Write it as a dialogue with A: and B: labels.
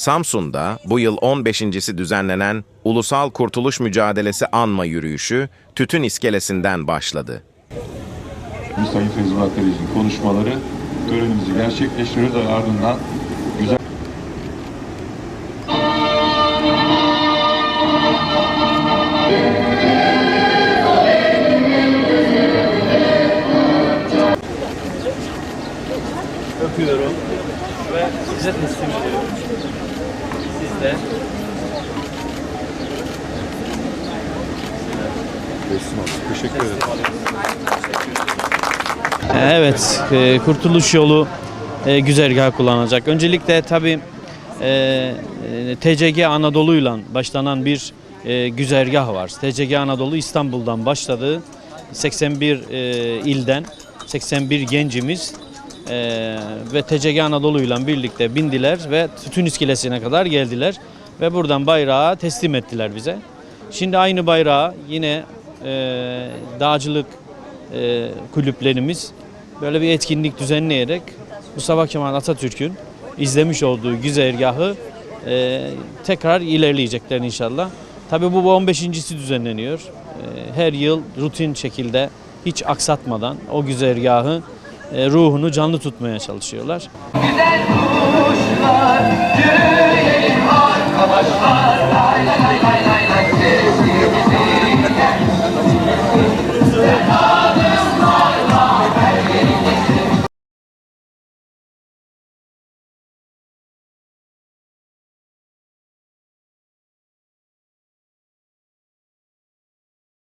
A: Samsun'da bu yıl 15.si düzenlenen Ulusal Kurtuluş Mücadelesi Anma Yürüyüşü Tütün İskelesi'nden başladı.
B: Sayın Feyzullah Kalec'in konuşmaları törenimizi gerçekleştiriyoruz ve ardından güzel
C: öpüyorum ve size teslim ediyorum. Siz de Evet, e, kurtuluş yolu e, güzergah kullanacak. Öncelikle tabii e, e, TCG Anadolu'yla başlanan bir e, güzergah var. TCG Anadolu İstanbul'dan başladı. 81 e, ilden 81 gencimiz e, ve TCG Anadolu'yla birlikte bindiler ve Tütün İskelesi'ne kadar geldiler ve buradan bayrağı teslim ettiler bize. Şimdi aynı bayrağı yine e, dağcılık e, kulüplerimiz böyle bir etkinlik düzenleyerek Mustafa Kemal Atatürk'ün izlemiş olduğu güzergahı e, tekrar ilerleyecekler inşallah. Tabii bu bu 15.si düzenleniyor. E, her yıl rutin şekilde hiç aksatmadan o güzergahı ruhunu canlı tutmaya çalışıyorlar.
D: Güzel kuşlar yürüyelim arkadaşlar Lay lay lay lay lay